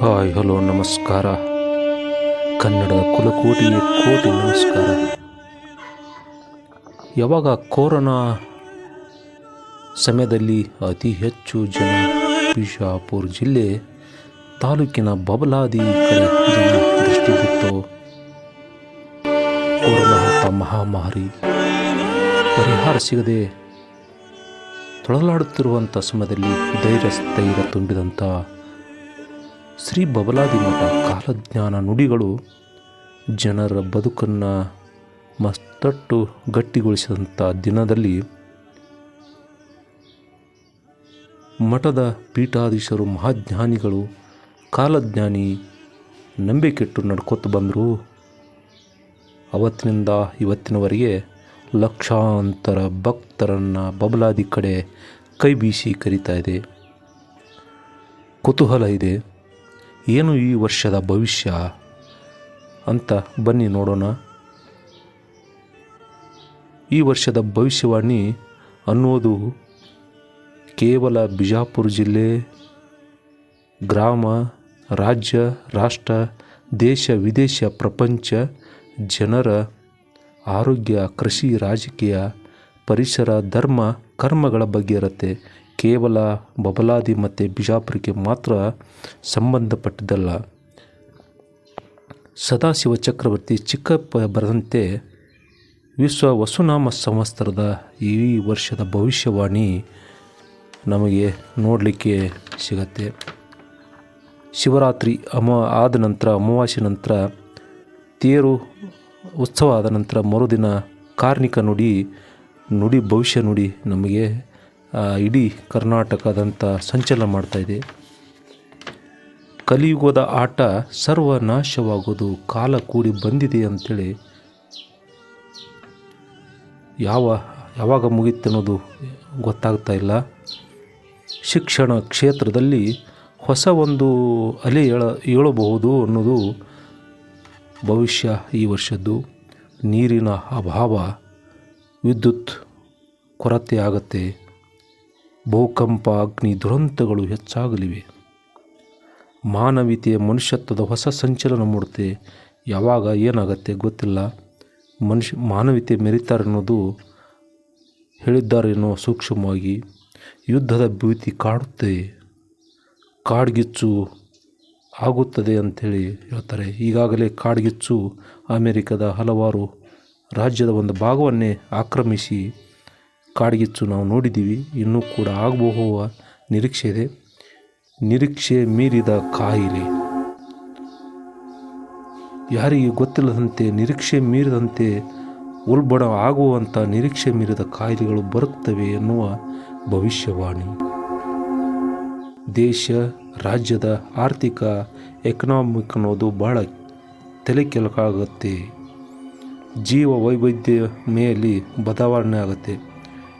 Hi, hello, ನಮಸ್ಕಾರ. ಕನ್ನಡದ ಕುಲಕೋಟಿಗೆ ಕೋಟಿ ನಮಸ್ಕಾರ. ಯಾವಾಗ ಕೊರೋನಾ ಸಮಯದಲ್ಲಿ ಅತಿ ಹೆಚ್ಚು ಜನ ಬಿಜಾಪುರ ಜಿಲ್ಲೆ ತಾಲೂಕಿನ ಬಬಲಾದಿ ಕಡೆ ಜನ ದೃಷ್ಟಿ ಬಿತ್ತು. ಕೊರೋನಾ ಮಹಾಮಾರಿ ಪರಿಹಾರ ಸಿಗದೆ ತೊಳಲಾಡುತ್ತಿರುವಂಥ ಸಮಯದಲ್ಲಿ ಧೈರ್ಯ, ಸ್ಥೈರ್ಯ ತುಂಬಿದಂಥ ಶ್ರೀ ಬಬಲಾದಿ ಮಠ ಕಾಲಜ್ಞಾನ ನುಡಿಗಳು ಜನರ ಬದುಕನ್ನು ಮಸ್ತಟ್ಟು ಗಟ್ಟಿಗೊಳಿಸಿದಂಥ ದಿನದಲ್ಲಿ ಮಠದ ಪೀಠಾಧೀಶರು, ಮಹಾಜ್ಞಾನಿಗಳು, ಕಾಲಜ್ಞಾನಿ ನಂಬಿಕೆಟ್ಟು ನಡ್ಕೊತ ಬಂದರು. ಅವತ್ತಿನಿಂದ ಇವತ್ತಿನವರೆಗೆ ಲಕ್ಷಾಂತರ ಭಕ್ತರನ್ನು ಬಬಲಾದಿ ಕಡೆ ಕೈ ಬೀಸಿ ಕರೀತಾ ಇದೆ. ಕುತೂಹಲ ಇದೆ. ಏನು ಈ ವರ್ಷದ ಭವಿಷ್ಯ ಅಂತ ಬನ್ನಿ ನೋಡೋಣ. ಈ ವರ್ಷದ ಭವಿಷ್ಯವಾಣಿ ಅನ್ನೋದು ಕೇವಲ ಬಿಜಾಪುರ ಜಿಲ್ಲೆ, ಗ್ರಾಮ, ರಾಜ್ಯ, ರಾಷ್ಟ್ರ, ದೇಶ, ವಿದೇಶ, ಪ್ರಪಂಚ, ಜನರ ಆರೋಗ್ಯ, ಕೃಷಿ, ರಾಜಕೀಯ, ಪರಿಸರ, ಧರ್ಮ, ಕರ್ಮಗಳ ಬಗ್ಗೆ ಇರುತ್ತೆ. ಕೇವಲ ಬಬಲಾದಿ ಮತ್ತು ಬಿಜಾಪುರಕ್ಕೆ ಮಾತ್ರ ಸಂಬಂಧಪಟ್ಟಿದ್ದಲ್ಲ. ಸದಾಶಿವ ಚಕ್ರವರ್ತಿ ಚಿಕ್ಕಪ್ಪ ಬರದಂತೆ ವಿಶ್ವ ವಸುನಾಮ ಸಂವತ್ಸರದ ಈ ವರ್ಷದ ಭವಿಷ್ಯವಾಣಿ ನಮಗೆ ನೋಡಲಿಕ್ಕೆ ಸಿಗತ್ತೆ. ಶಿವರಾತ್ರಿ ಅಮ, ಆದ ನಂತರ, ಅಮಾವಾಸ್ಯೆ ನಂತರ, ತೇರು ಉತ್ಸವ ಆದ ನಂತರ ಮರುದಿನ ಕಾರ್ಣಿಕ ನುಡಿ ನುಡಿ ಭವಿಷ್ಯ ನುಡಿ ನಮಗೆ ಇಡೀ ಕರ್ನಾಟಕದಂಥ ಸಂಚಲನ ಮಾಡ್ತಾಯಿದೆ ಕಲಿಯುಗದ ಆಟ ಸರ್ವನಾಶವಾಗೋದು, ಕಾಲ ಕೂಡಿ ಬಂದಿದೆ ಅಂಥೇಳಿ ಯಾವ, ಯಾವಾಗ ಮುಗಿತನ್ನೋದು ಗೊತ್ತಾಗ್ತಾ ಇಲ್ಲ. ಶಿಕ್ಷಣ ಕ್ಷೇತ್ರದಲ್ಲಿ ಹೊಸ ಒಂದು ಅಲೆ ಏಳ ಏಳಬಹುದು ಅನ್ನೋದು ಭವಿಷ್ಯ ಈ ವರ್ಷದ್ದು. ನೀರಿನ ಅಭಾವ, ವಿದ್ಯುತ್ ಕೊರತೆ ಆಗತ್ತೆ. ಭೂಕಂಪ, ಅಗ್ನಿ ದುರಂತಗಳು ಹೆಚ್ಚಾಗಲಿವೆ. ಮಾನವೀಯತೆಯ ಮನುಷ್ಯತ್ವದ ಹೊಸ ಸಂಚಲನ ಮೂಡುತ್ತೆ ಯಾವಾಗ ಏನಾಗತ್ತೆ ಗೊತ್ತಿಲ್ಲ. ಮನುಷ್ಯ, ಮಾನವೀಯತೆ ಮೆರಿತಾರೆ ಅನ್ನೋದು ಹೇಳಿದ್ದಾರೇನೋ ಸೂಕ್ಷ್ಮವಾಗಿ. ಯುದ್ಧದ ಭೀತಿ ಕಾಡುತ್ತೆ. ಕಾಡ್ಗಿಚ್ಚು ಆಗುತ್ತದೆ ಅಂಥೇಳಿ ಹೇಳ್ತಾರೆ. ಈಗಾಗಲೇ ಕಾಡ್ಗಿಚ್ಚು ಅಮೆರಿಕದ ಹಲವಾರು ರಾಜ್ಯದ ಒಂದು ಭಾಗವನ್ನೇ ಆಕ್ರಮಿಸಿ ಕಾಡ್ಗಿಚ್ಚು ನಾವು ನೋಡಿದ್ದೀವಿ, ಇನ್ನೂ ಕೂಡ ಆಗಬಹುವ ನಿರೀಕ್ಷೆ ಇದೆ. ನಿರೀಕ್ಷೆ ಮೀರಿದ ಕಾಯಿಲೆ. ಯಾರಿಗೆ ಗೊತ್ತಿಲ್ಲದಂತೆ ನಿರೀಕ್ಷೆ ಮೀರಿದಂತೆ ಉಲ್ಬಣ ಆಗುವಂಥ ನಿರೀಕ್ಷೆ ಮೀರಿದ ಕಾಯಿಲೆಗಳು ಬರುತ್ತವೆ ಎನ್ನುವ ಭವಿಷ್ಯವಾಣಿ. ದೇಶ, ರಾಜ್ಯದ ಆರ್ಥಿಕ ಎಕನಾಮಿಕ್ ಅನ್ನೋದು ಬಹಳ ತಲೆ ಕೆಲಕಾಗುತ್ತೆ ಜೀವ ವೈವಿಧ್ಯ ವೈವಿಧ್ಯಮೆಯಲ್ಲಿ ಬದಲಾವಣೆ ಆಗುತ್ತೆ.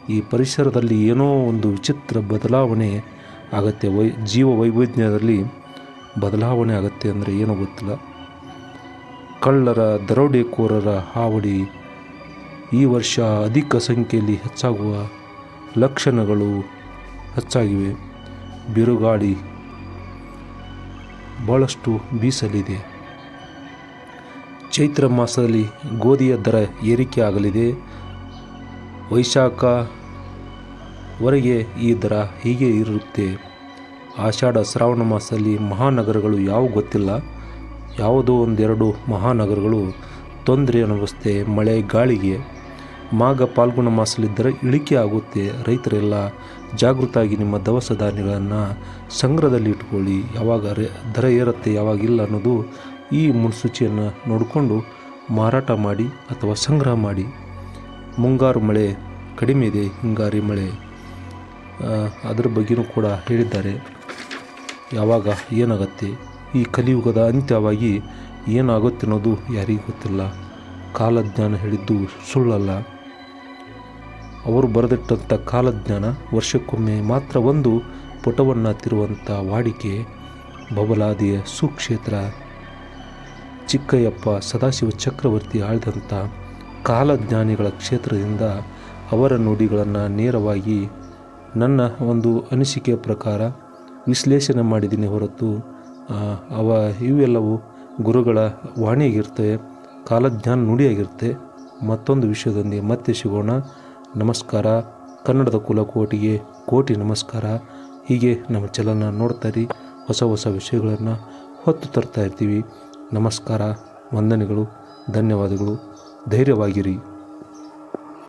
ಈ ಪರಿಸರದಲ್ಲಿ ಏನೋ ಒಂದು ವಿಚಿತ್ರ ಬದಲಾವಣೆ ಆಗತ್ತೆ. ವೈ ಜೀವ ವೈವಿಧ್ಯದಲ್ಲಿ ಬದಲಾವಣೆ ಆಗತ್ತೆ ಅಂದರೆ ಏನೋ ಗೊತ್ತಿಲ್ಲ. ಕಳ್ಳರ, ದರೋಡೆಕೋರರ ಹಾವಳಿ ಈ ವರ್ಷ ಅಧಿಕ ಸಂಖ್ಯೆಯಲ್ಲಿ ಹೆಚ್ಚಾಗುವ ಲಕ್ಷಣಗಳು ಹೆಚ್ಚಾಗಿವೆ. ಬಿರುಗಾಳಿ ಭಾಳಷ್ಟು ಬೀಸಲಿದೆ. ಚೈತ್ರ ಮಾಸದಲ್ಲಿ ಗೋಧಿಯ ದರ ಏರಿಕೆ ಆಗಲಿದೆ ವೈಶಾಖವರೆಗೆ ಈ ದರ ಹೀಗೆ ಇರುತ್ತೆ. ಆಷಾಢ ಶ್ರಾವಣ ಮಾಸದಲ್ಲಿ ಮಹಾನಗರಗಳು ಯಾವ ಗೊತ್ತಿಲ್ಲ. ಯಾವುದೋ ಒಂದೆರಡು ಮಹಾನಗರಗಳು ತೊಂದರೆ ಅನುಭವಿಸುತ್ತೆ ಮಳೆ, ಗಾಳಿಗೆ. ಮಾಘ ಪಾಲ್ಗುಣ ಮಾಸಲಿದ್ದರೆ ಇಳಿಕೆ ಆಗುತ್ತೆ. ರೈತರೆಲ್ಲ ಜಾಗೃತಾಗಿ ನಿಮ್ಮ ದವಸ ಧಾನ್ಯಗಳನ್ನು ಸಂಗ್ರಹದಲ್ಲಿ ಇಟ್ಕೊಳ್ಳಿ. ಯಾವಾಗ ದರ ಏರುತ್ತೆ ಯಾವಾಗಿಲ್ಲ ಅನ್ನೋದು ಈ ಮುನ್ಸೂಚಿಯನ್ನು ನೋಡಿಕೊಂಡು ಮಾರಾಟ ಮಾಡಿ ಅಥವಾ ಸಂಗ್ರಹ ಮಾಡಿ. ಮುಂಗಾರು ಮಳೆ ಕಡಿಮೆ ಇದೆ, ಹಿಂಗಾರಿ ಮಳೆ. ಅದ್ರ ಬಗ್ಗೆನೂ ಕೂಡ ಹೇಳಿದ್ದಾರೆ. ಯಾವಾಗ ಏನಾಗತ್ತೆ, ಈ ಕಲಿಯುಗದ ಅಂತ್ಯವಾಗಿ ಏನಾಗುತ್ತೆ ಅನ್ನೋದು ಯಾರಿಗೂ ಗೊತ್ತಿಲ್ಲ. ಕಾಲಜ್ಞಾನ ಹೇಳಿದ್ದು ಸುಳ್ಳಲ್ಲ. ಅವರು ಬರೆದಿಟ್ಟಂಥ ಕಾಲಜ್ಞಾನ ವರ್ಷಕ್ಕೊಮ್ಮೆ ಮಾತ್ರ ಒಂದು ಪುಟವನ್ನು ತಿರುವಂಥ ವಾಡಿಕೆ, ಬಬಲಾದಿಯ ಸುಕ್ಷೇತ್ರ. ಚಿಕ್ಕಯ್ಯಪ್ಪ ಸದಾಶಿವ ಚಕ್ರವರ್ತಿ ಆಳಿದಂಥ ಕಾಲಜ್ಞಾನಿಗಳ ಕ್ಷೇತ್ರದಿಂದ ಅವರ ನುಡಿಗಳನ್ನು ನೇರವಾಗಿ ನನ್ನ ಒಂದು ಅನಿಸಿಕೆಯ ಪ್ರಕಾರ ವಿಶ್ಲೇಷಣೆ ಮಾಡಿದ್ದೀನಿ ಹೊರತು ಅವ ಇವೆಲ್ಲವೂ ಗುರುಗಳ ವಾಣಿಯಾಗಿರ್ತವೆ ಕಾಲಜ್ಞಾನ ನುಡಿಯಾಗಿರುತ್ತೆ. ಮತ್ತೊಂದು ವಿಷಯದೊಂದಿಗೆ ಮತ್ತೆ ಸಿಗೋಣ. ನಮಸ್ಕಾರ. ಕನ್ನಡದ ಕುಲಕೋಟಿಗೆ ಕೋಟಿ ನಮಸ್ಕಾರ. ಹೀಗೆ ನಮ್ಮ ಚಲನ ನೋಡ್ತಾರಿ ಹೊಸ ಹೊಸ ವಿಷಯಗಳನ್ನು ಹೊತ್ತು ತರ್ತಾ ಇರ್ತೀವಿ. ನಮಸ್ಕಾರ. ವಂದನೆಗಳು. ಧನ್ಯವಾದಗಳು. ಧೈರ್ಯವಾಗಿರಿ.